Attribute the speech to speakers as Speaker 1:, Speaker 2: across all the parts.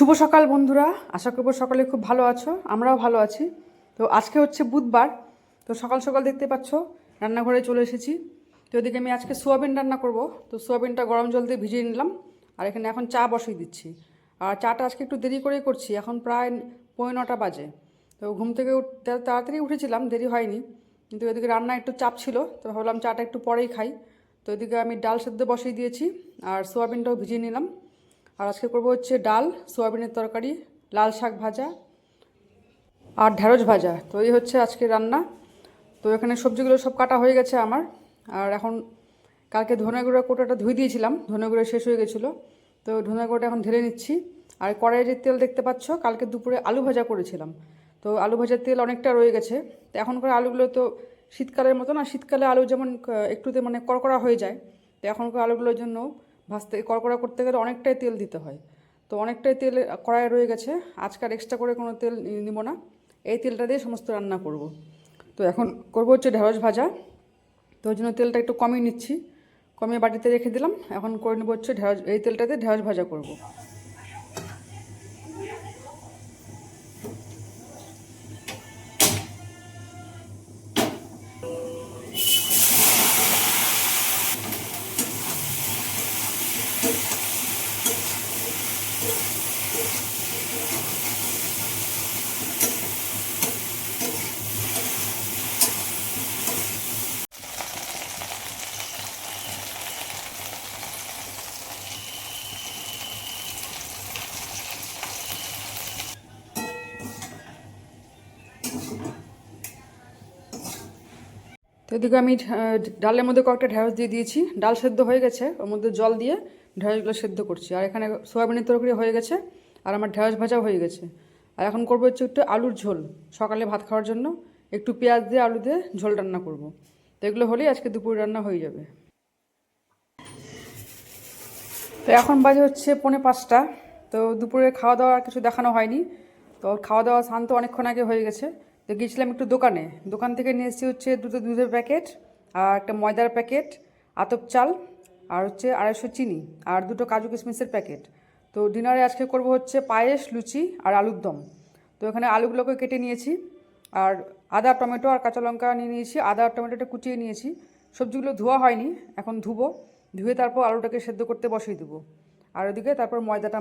Speaker 1: শুভ সকাল বন্ধুরা, আশা করব সকালে খুব ভালো আছো, আমরাও ভালো আছি। তো আজকে হচ্ছে বুধবার, তো সকাল সকাল দেখতে পাচ্ছ, রান্নাঘরে চলে এসেছি। তো ওদিকে আমি আজকে সোয়াবিন রান্না করব, তো সোয়াবিনটা গরম জল দিয়ে ভিজিয়ে নিলাম, আর এখানে এখন চা বসিয়ে দিচ্ছি। আর চাটা আজকে একটু দেরি করেই করছি, এখন প্রায় পৌনে নটা বাজে। তো ঘুম থেকে তাড়াতাড়ি উঠেছিলাম, দেরি হয়নি, কিন্তু এদিকে রান্না একটু চাপ ছিল, তো ভাবলাম চাটা একটু পরেই খাই। তো এদিকে আমি ডাল সেদ্ধ বসিয়ে দিয়েছি, আর সোয়াবিনটাও ভিজিয়ে নিলাম। আর আজকে করব হচ্ছে ডাল, সোয়াবিনের তরকারি, লাল শাক ভাজা আর ঢ্যাঁড়স ভাজা। তো এই হচ্ছে আজকে রান্না। তো এখানে সবজিগুলো সব কাটা হয়ে গেছে আমার। আর এখন কালকে ধনে গুঁড়ো কোটাটা ধুয়ে দিয়েছিলাম। ধনে গুঁড়ো শেষ হয়ে গেছিল। তো ধনে গুঁড়োটা এখন ঢেলে নিচ্ছি। আর কড়াইয়ে যে তেল দেখতে পাচ্ছ, কালকে দুপুরে আলু ভাজা করেছিলাম। তো আলু ভাজার তেল অনেকটা রয়ে গেছে। তো এখনকার আলুগুলো তো শীতকালের মতো না, শীতকালে আলু যেমন একটুতে মানে কড়কড়া হয়ে যায়, তো এখনকার আলুগুলোর জন্য ভাজতে, কড়কড়া করতে গেলে অনেকটাই তেল দিতে হয়। তো অনেকটাই তেল, কড়াই রয়ে গেছে। আজকাল এক্সট্রা করে কোনো তেল নিব না। এই তেলটা দিয়ে সমস্ত রান্না করব। তো এখন করব হচ্ছে ঢেঁড়স ভাজা। তো ওই জন্য তেলটা একটু কমিয়ে নিচ্ছি। কমিয়ে বাটিতে রেখে দিলাম। এখন করে নেব হচ্ছে ঢেঁড়স, এই তেলটাতে ঢেঁড়স ভাজা করব। তো এদিকে আমি ডালের মধ্যে কয়েকটা ঢেঁড়স দিয়ে দিয়েছি। ডাল সেদ্ধ হয়ে গেছে, ওর মধ্যে জল দিয়ে ঢেঁড়সগুলো সেদ্ধ করছি। আর এখানে সোয়াবিনের তরকারি হয়ে গেছে, আর আমার ঢেঁড়স ভাজাও হয়ে গেছে। আর এখন করব হচ্ছে একটু আলুর ঝোল, সকালে ভাত খাওয়ার জন্য। একটু পেঁয়াজ দিয়ে আলু দিয়ে ঝোল রান্না করব। তো এগুলো হলেই আজকে দুপুর রান্না হয়ে যাবে। তো এখন বাজে হচ্ছে পৌনে পাঁচটা। তো দুপুরে খাওয়া দাওয়া আর কিছু দেখানো হয়নি। তো খাওয়া দাওয়া শান্ত অনেকক্ষণ আগে হয়ে গেছে। তো গিয়েছিলাম একটু দোকানে। দোকান থেকে নিয়ে এসেছি হচ্ছে দুটো দুধের প্যাকেট, আর একটা ময়দার প্যাকেট, আতপ চাল, আর হচ্ছে আড়াইশো চিনি, আর দুটো কাজু কিশমিশের প্যাকেট। তো ডিনারে আজকে করব হচ্ছে পায়েস, লুচি আর আলুর দম। তো এখানে আলুগুলোকে কেটে নিয়েছি, আর আদা, টমেটো আর কাঁচা লঙ্কা নিয়ে নিয়েছি। আদা আর টমেটোটা কুচিয়ে নিয়েছি। সবজিগুলো ধোয়া হয়নি, এখন ধুবো, ধুয়ে তারপর আলুটাকে সেদ্ধ করতে বসিয়ে দেবো। আর ওদিকে তারপর ময়দাটা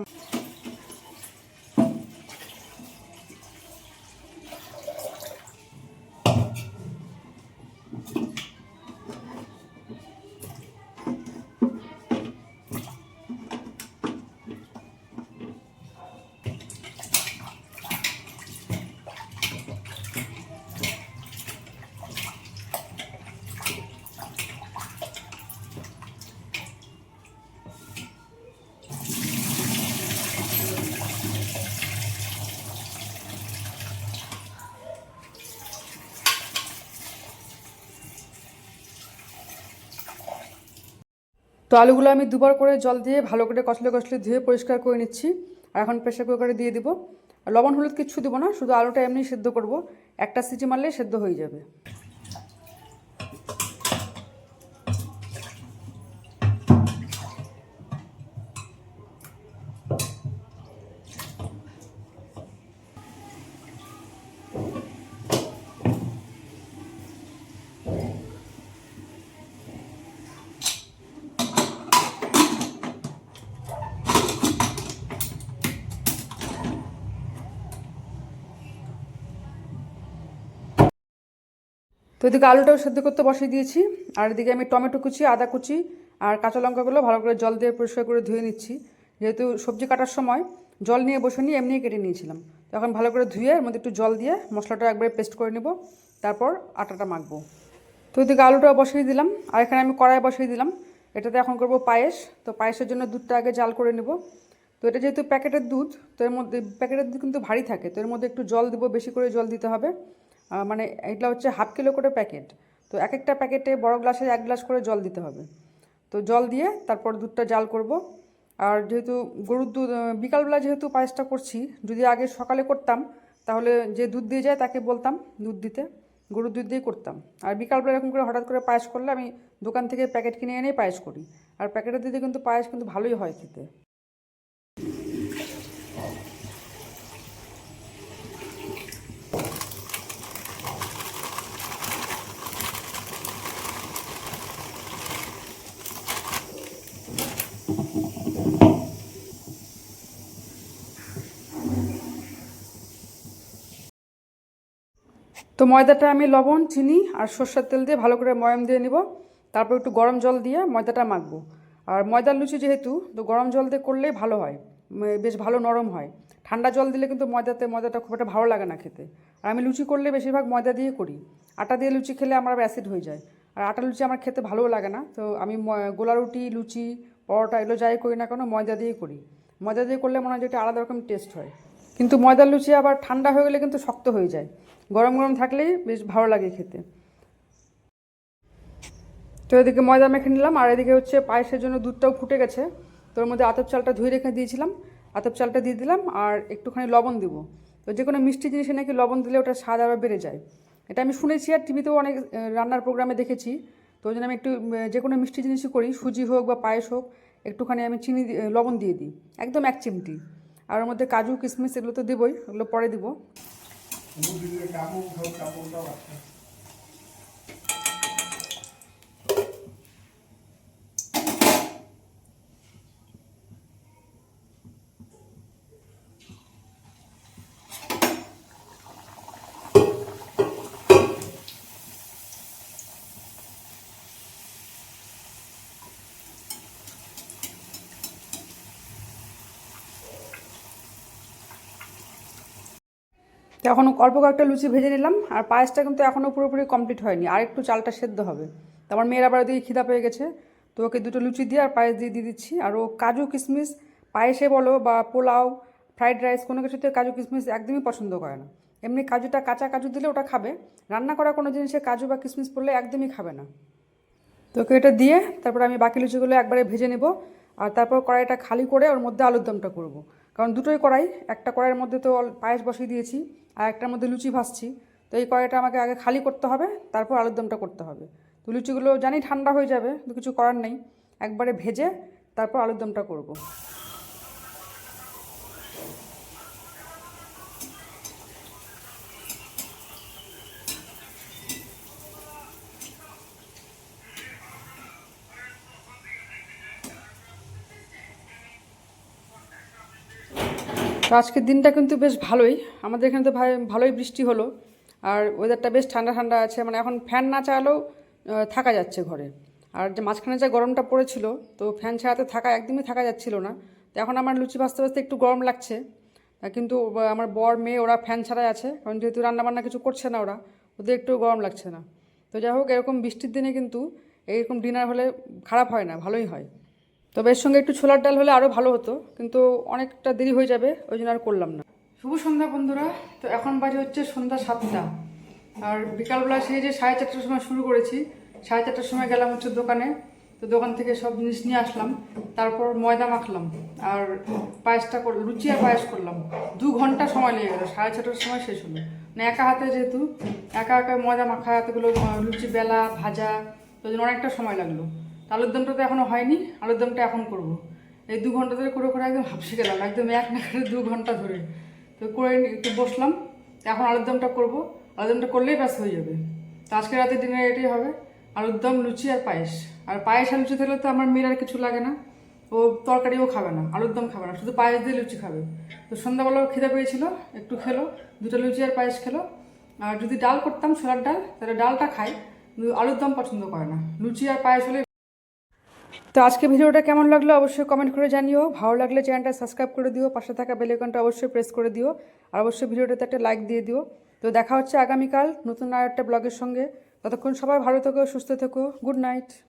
Speaker 1: তো আলুগুলো আমি দুবার করে জল দিয়ে ভালো করে কষলে কষলে ধুয়ে পরিষ্কার করে নিচ্ছি। আর এখন প্রেশার কুকারে দিয়ে দিব। লবণ হলুদ কিচ্ছু দেবো না, শুধু আলুটা এমনি সেদ্ধ করব। একটা সিটি মারলেই সেদ্ধ হয়ে যাবে। তো এদিকে আলুটাও সেদ্ধ করতে বসিয়ে দিয়েছি, আর এদিকে আমি টমেটো কুচি, আদা কুচি আর কাঁচা লঙ্কাগুলো ভালো করে জল দিয়ে পরিষ্কার করে ধুয়ে নিচ্ছি। যেহেতু সবজি কাটার সময় জল নিয়ে বসে নিয়ে এমনিই কেটে নিয়েছিলাম। তো এখন ভালো করে ধুয়ে এর মধ্যে একটু জল দিয়ে মশলাটা একবারে পেস্ট করে নেব, তারপর আটাটা মাখবো। তো এদিকে আলুটা বসিয়ে দিলাম, আর এখানে আমি কড়াই বসিয়ে দিলাম। এটাতে এখন করব পায়েস, তো পায়েসের জন্য দুধটা আগে জাল করে নেব। তো এটা যেহেতু প্যাকেটের দুধ, তো এর মধ্যে, প্যাকেটের দুধ কিন্তু ভারী থাকে, তো এর মধ্যে একটু জল দিব, বেশি করে জল দিতে হবে। মানে এটা হচ্ছে হাফ কিলো করে প্যাকেট। তো এক একটা প্যাকেটে বড় গ্লাসে এক গ্লাস করে জল দিতে হবে। তো জল দিয়ে তারপর দুধটা জাল করব। আর যেহেতু গরুর দুধ বিকালবেলা যেহেতু পায়েসটা করছি, যদি আগে সকালে করতাম, তাহলে যে দুধ দিয়ে যায় তাকে বলতাম দুধ দিতে। গরুর দুধ দিয়েই করতাম। আর বিকালবেলা এরকম করে হঠাৎ করে পায়েস করলে আমি দোকান থেকে প্যাকেট কিনে এনেই পায়েস করি। আর প্যাকেটের দিতে কিন্তু পায়েস কিন্তু ভালোই হয় খেতে। তো ময়দাটা আমি লবণ, চিনি আর সর্ষের তেল দিয়ে ভালো করে ময়ম দিয়ে নিব। তারপর একটু গরম জল দিয়ে ময়দাটা মাখবো। আর ময়দার লুচি যেহেতু, তো গরম জল দিয়ে করলেই ভালো হয়। বেশ ভালো নরম হয়। ঠান্ডা জল দিলে কিন্তু ময়দাতে, ময়দাটা খুব একটা ভালো লাগে না খেতে। আর আমি লুচি করলে বেশিরভাগ ময়দা দিয়ে করি। আটা দিয়ে লুচি খেলে আমার অ্যাসিড হয়ে যায়। আর আটা লুচি আমার খেতে ভালোও লাগে না। তো আমি গোলা রুটি, লুচি পরোটা এগুলো যাই করি না কেন, ময়দা দিয়েই করি। ময়দা দিয়ে করলে মনে হয় যে একটা আলাদা রকম টেস্ট হয়। কিন্তু ময়দার লুচি আবার ঠান্ডা হয়ে গেলে কিন্তু শক্ত হয়ে যায়। গরম গরম থাকলেই বেশ ভালো লাগে খেতে। তো এদিকে ময়দা মেখে নিলাম, আর এদিকে হচ্ছে পায়েসের জন্য দুধটাও ফুটে গেছে। তোর মধ্যে আতপ চালটা ধুয়ে রেখে দিয়েছিলাম। আতপ চালটা দিয়ে দিলাম, আর একটুখানি লবণ দিব। তো যে কোনো মিষ্টি জিনিসে নাকি লবণ দিলে ওটা স্বাদ আরও বেড়ে যায়। এটা আমি শুনেছি আর টিভিতেও অনেক রান্নার প্রোগ্রামে দেখেছি। তো ওই জন্য আমি একটু যে কোনো মিষ্টি জিনিসই করি, সুজি হোক বা পায়েস হোক, একটুখানি আমি চিনি লবণ দিয়ে দিই। একদম এক চিমটি। আর ওর মধ্যে কাজু কিশমিশ এগুলো তো দেবই, ওগুলো পরে দিব। তো এখন অল্প কয়েকটা লুচি ভেজে নিলাম, আর পায়েসটা কিন্তু এখনও পুরোপুরি কমপ্লিট হয়নি, আর একটু চালটা সেদ্ধ হবে। তো আমার মেয়ের আবার দিকে খিদা পেয়ে গেছে, তো ওকে দুটো লুচি দিয়ে আর পায়েস দিয়ে দিয়ে দিচ্ছি। আর ও কাজু কিশমিশ, পায়েসে বলো বা পোলাও ফ্রাইড রাইস কোনো কিছুতে কাজু কিশমিশ একদমই পছন্দ করে না। এমনি কাজুটা কাঁচা কাজু দিলে ওটা খাবে, রান্না করা কোনো জিনিসে কাজু বা কিশমিশ পড়লে একদমই খাবে না। তো ওকে এটা দিয়ে তারপর আমি বাকি লুচিগুলো একবারে ভেজে নেব, আর তারপর কড়াইটা খালি করে ওর মধ্যে আলুর দমটা করব। কারণ দুটোই কড়াই, একটা কড়াইয়ের মধ্যে তো পায়েস বসিয়ে দিয়েছি আর একটার মধ্যে লুচি ভাসছি তো এই কড়াইটা আমাকে আগে খালি করতে হবে, তারপর আলুর দমটা করতে হবে। তো লুচিগুলো জানি ঠান্ডা হয়ে যাবে কিছু করার নেই। একবারে ভেজে তারপর আলুর দমটা করব। তো আজকের দিনটা কিন্তু বেশ ভালোই। আমাদের এখানে তো ভাই, ভালোই বৃষ্টি হলো। আর ওয়েদারটা বেশ ঠান্ডা ঠান্ডা আছে। মানে এখন ফ্যান না চালালেও থাকা যাচ্ছে ঘরে। আর যে মাঝখানে যা গরমটা পড়েছিল, তো ফ্যান ছাড়াতে থাকা একদমই থাকা যাচ্ছিল না। তো এখন আমার লুচি ভাজতে ভাজতে একটু গরম লাগছে। কিন্তু আমার বর, মেয়ে, ওরা ফ্যান ছাড়াই আছে। কারণ যেহেতু রান্নাবান্না কিছু করছে না ওরা, ওদের একটু গরম লাগছে না। তো যাই হোক, এরকম বৃষ্টির দিনে কিন্তু এইরকম ডিনার হলে খারাপ হয় না, ভালোই হয়। তবে এর সঙ্গে একটু ছোলার ডাল হলে আরও ভালো হতো, কিন্তু অনেকটা দেরি হয়ে যাবে, ওই জন্য আর করলাম না। শুভ সন্ধ্যা বন্ধুরা, তো এখন বাজে হচ্ছে সন্ধ্যা সাতটা। আর বিকালবেলা সেই যে সাড়ে চারটার সময় শুরু করেছি, সাড়ে চারটার সময় গেলাম হচ্ছে দোকানে, তো দোকান থেকে সব জিনিস নিয়ে আসলাম, তারপর ময়দা মাখলাম, আর পায়েসটা কর, লুচি আর পায়েস করলাম। দু ঘণ্টা সময় লেগে গেলো, সাড়ে ছটার সময় শেষ হলো। মানে একা হাতে যেহেতু, একা একা ময়দা মাখা, এতগুলো লুচি বেলা, ভাজা, তো অনেকটা সময় লাগল। আলুর দমটা তো এখনও হয়নি আলুর দমটা এখন করব। এই দু ঘণ্টা ধরে করে করে একদম হাফসে গেলাম, একদম এক নাগারে দু ঘণ্টা ধরে। তো করে একটু বসলাম, এখন আলুর দমটা করব। আলুর দমটা করলেই ব্যাস হয়ে যাবে। তো আজকে রাতে ডিনার এটাই হবে আলুর দম লুচি আর পায়েস। আর পায়েস আর লুচি থাকলে তো আমার মেয়ের আর কিছু লাগে না। ও তরকারিও খাবে না আলুর দম খাবে না, শুধু পায়েস দিয়ে লুচি খাবে। তো সন্ধ্যাবেলাও খিদে পেয়েছিল, একটু খেলো, দুটো লুচি আর পায়েস খেলো। আর যদি ডাল করতাম ছোলার ডাল, তাহলে ডালটা খাই আলুর দম পছন্দ করে না। লুচি আর পায়েস হলে তো আজকে ভিডিওটা কেমন লাগল অবশ্যই কমেন্ট করে জানিও। ভালো লাগলে চ্যানেলটা সাবস্ক্রাইব করে দিও, পাশে থাকা বেলেকনটা অবশ্যই প্রেস করে দিও, আর অবশ্যই ভিডিওটাতে একটা লাইক দিয়ে দিও। তো দেখা হচ্ছে আগামীকাল নতুন আর একটা ব্লগের সঙ্গে। ততক্ষণ সবাই ভালো থেকো, সুস্থ থেকো গুড নাইট